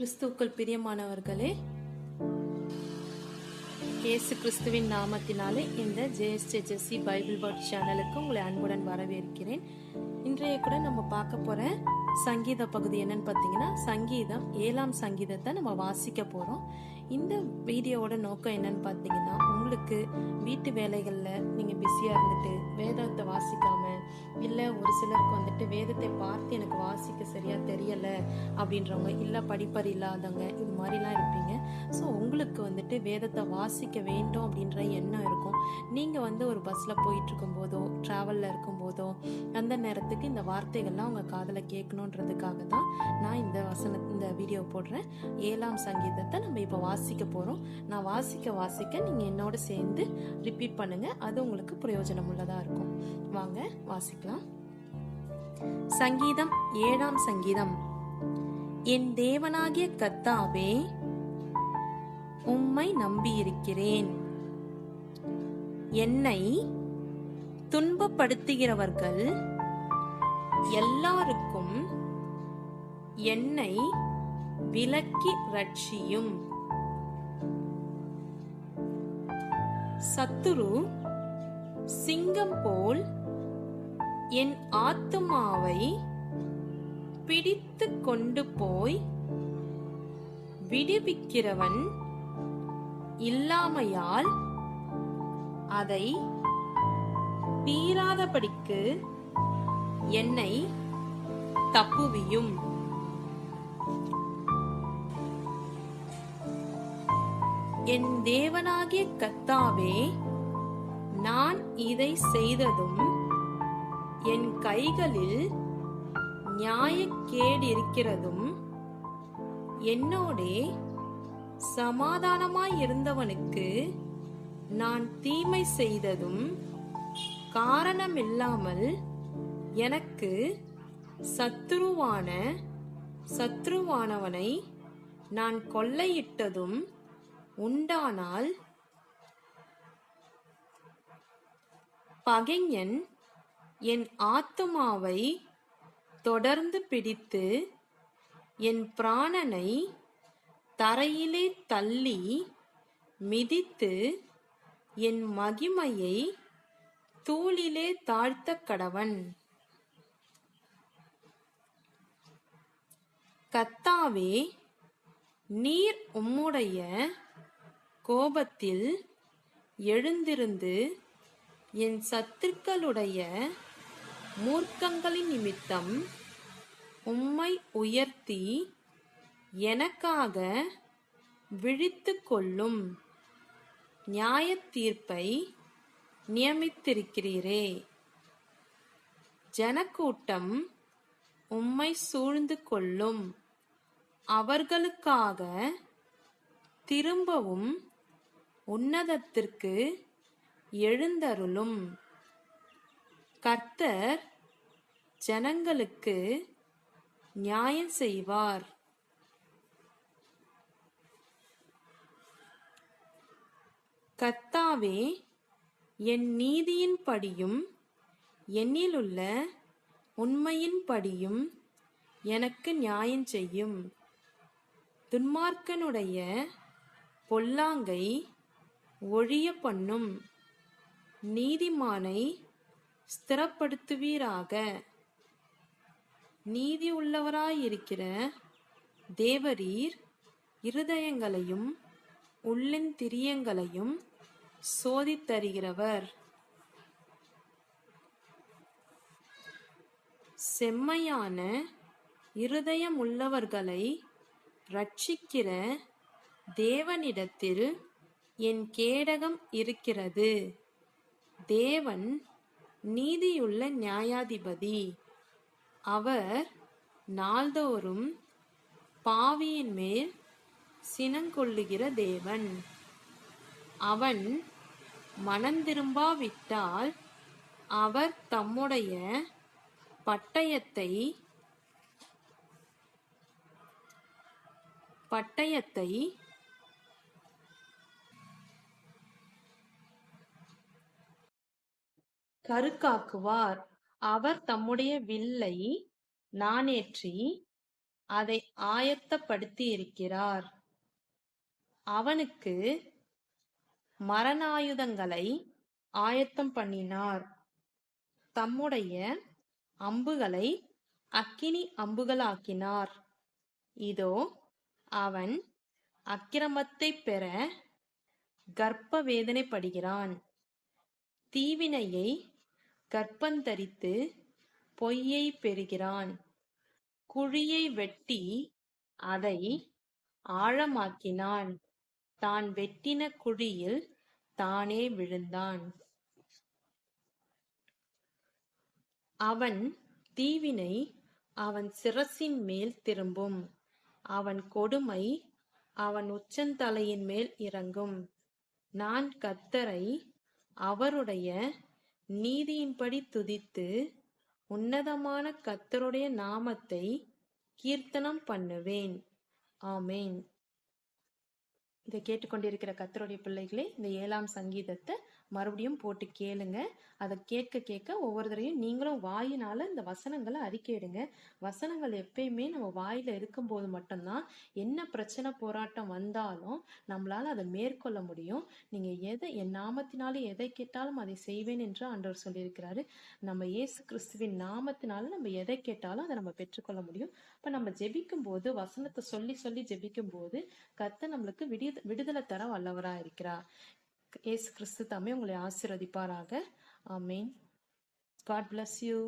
கிறிஸ்துவுக்குள் பிரியமானவர்களே இயேசு கிறிஸ்துவின் நாமத்தினாலே இந்த ஜேஎஸ்டி ஜெஸ்சி பைபிள் வேர்ட் சேனலுக்கு உங்களை அன்புடன் வரவேற்கிறேன். இன்றைய கூட நம்ம பார்க்க போற சங்கீத பகுதி என்னன்னு பார்த்தீங்கன்னா சங்கீதம் ஏழாம் சங்கீதத்தை நம்ம வாசிக்க போறோம். இந்த வீடியோவோட நோக்கம் என்னன்னு பார்த்தீங்கன்னா உங்களுக்கு வீட்டு வேலைகளில் நீங்கள் பிஸியாக இருந்துட்டு வேதத்தை வாசிக்காம இல்லை ஒரு சிலருக்கு வந்துட்டு வேதத்தை பார்த்து எனக்கு வாசிக்க சரியாக தெரியலை அப்படின்றவங்க இல்லை படிப்பர் இல்லாதவங்க இது மாதிரிலாம் இருப்பீங்க. ஸோ உங்களுக்கு வந்துட்டு வேதத்தை வாசிக்க வேண்டும் அப்படின்ற எண்ணம் இருக்கும். நீங்கள் வந்து ஒரு பஸ்ஸில் போயிட்டுருக்கும் போதோ ட்ராவலில் இருக்கும்போதோ அந்த நேரத்துக்கு இந்த வார்த்தைகள்லாம் உங்கள் காதில் கேட்கணுன்றதுக்காக தான் நான் இந்த வசன இந்த வீடியோ போடுறேன். ஏழாம் சங்கீதத்தை நம்ம இப்போ வாசிக்க போகிறோம் நான் வாசிக்க வாசிக்க நீங்கள் என்னோட சேர்ந்து ரிப்பீட் பண்ணுங்கள் அது உங்களுக்கு பிரயோஜனம் உள்ளதாக இருக்கும். வாங்க வாசிக்கலாம். சங்கீதம் ஏழாம் சங்கீதம். என் தேவனாகிய கத்தாவே உம்மை நம்பியிருக்கிறேன். என்னை துன்பப்படுத்துகிறவர்கள் எல்லாருக்கும் என்னை விலக்கி ரட்சியும். சத்துரு சிங்கம் போல் என் ஆத்துமாவை பிடித்து கொண்டு போய் விடுவிக்கிறவன் இல்லாமையால் அதை தீராதபடிக்கு என்னை தப்புவியும். என் தேவனாகிய கத்தாவே நான் இதை செய்ததும் என் கைகளில் நியாயக்கேடு இருக்கிறதும் என்னோடே சமாதானமாய் இருந்தவனுக்கு நான் தீமை செய்ததும் காரணமில்லாமல் எனக்கு சத்துருவான சத்ருவானவனை நான் கொள்ளையிட்டதும் உண்டானால் பகைஞன் என் ஆத்துமாவை தொடர்ந்து பிடித்து என் பிராணனை தரையிலே தள்ளி மிதித்து என் மகிமையை தூளிலே தாழ்த்த கடவன். கத்தாவே நீர் உம்முடைய கோபத்தில் எழுந்திருந்து என் சத்துக்களுடைய மூர்க்கங்களின் நிமித்தம் உம்மை உயர்த்தி எனக்காக விழித்து கொள்ளும் நியாய தீர்ப்பை நியமித்திருக்கிறீரே. ஜனக்கூட்டம் உம்மை சூழ்ந்து கொள்ளும். அவர்களுக்காக திரும்பவும் உன்னதத்திற்கு எழுந்தருளும். கர்த்தர் ஜனங்களுக்கு நியாயம் செய்வார். கர்த்தாவே என் நீதியின்படியும் என்னிலுள்ள உண்மையின்படியும் எனக்கு நியாயம் செய்யும். துன்மார்க்கனுடைய பொல்லாங்கை ஒழிய பண்ணும் நீதிமானை ஸ்திரப்படுத்துவீராக. நீதி உள்ளவராயிருக்கிற தேவரீர் இருதயங்களையும் உள்ளின் திரியங்களையும் சோதித்தருகிறவர் செம்மையான இருதயமுள்ளவர்களை ரட்சிக்கிற தேவனிடத்தில் என் கேடகம் இருக்கிறது. தேவன் நீதியுள்ள நியாயாதிபதி. அவர் நாள்தோறும் பாவியின் மேல் சினங்கொள்ளுகிற தேவன். அவன் மனந்திரும்பாவிட்டால் அவர் தம்முடைய பட்டயத்தை பட்டயத்தை கருக்காக்குவார். அவர் தம்முடைய வில்லை நாணேற்றி அதை ஆயத்தப்படுத்தியிருக்கிறார். அவனுக்கு மரணாயுதங்களை ஆயத்தம் பண்ணினார். தம்முடைய அம்புகளை அக்கினி அம்புகளாக்கினார். இதோ அவன் அக்கிரமத்தை பெற கர்ப்ப வேதனைப்படுகிறான் தீவினையை கர்ப்பந்தரித்து பொய்யை பெறுகிறான். குழியை வெட்டி அதை ஆழமாக்கினான். தான் வெட்டின குழியில் தானே விழுந்தான். அவன் தீவினை அவன் சிரசின் மேல் திரும்பும். அவன் கொடுமை அவன் உச்சந்தலையின் மேல் இறங்கும். நான் கத்தரை அவருடைய நீதியின்படி துதித்து உன்னதமான கத்தருடைய நாமத்தை கீர்த்தனம் பண்ணுவேன். ஆமேன். இதை கேட்டுக்கொண்டிருக்கிற கத்தருடைய பிள்ளைகளே இந்த ஏழாம் சங்கீதத்தை மறுபடியும் போட்டு கேளுங்க. அதை கேட்க கேட்க ஒவ்வொருத்தரையும் நீங்களும் வாயினால இந்த வசனங்களை அறிக்கையிடுங்க. வசனங்கள் எப்பயுமே நம்ம வாயில இருக்கும்போது மட்டும்தான் என்ன பிரச்சனை போராட்டம் வந்தாலும் நம்மளால அதை மேற்கொள்ள முடியும். நீங்க எதை என் நாமத்தினாலே எதை கேட்டாலும் அதை செய்வேன் என்று ஆண்டவர் சொல்லியிருக்கிறாரு. நம்ம இயேசு கிறிஸ்துவின் நாமத்தினால நம்ம எதை கேட்டாலும் அதை நம்ம பெற்றுக்கொள்ள முடியும். இப்ப நம்ம ஜெபிக்கும் போது வசனத்தை சொல்லி சொல்லி ஜெபிக்கும் போது கத்த நம்மளுக்கு விடிய விடுதலை தர வல்லவரா இருக்கிறார். ஏசு கிறிஸ்து தாமே உங்களை ஆசீர்வதிப்பாராக. ஆமீன். God bless you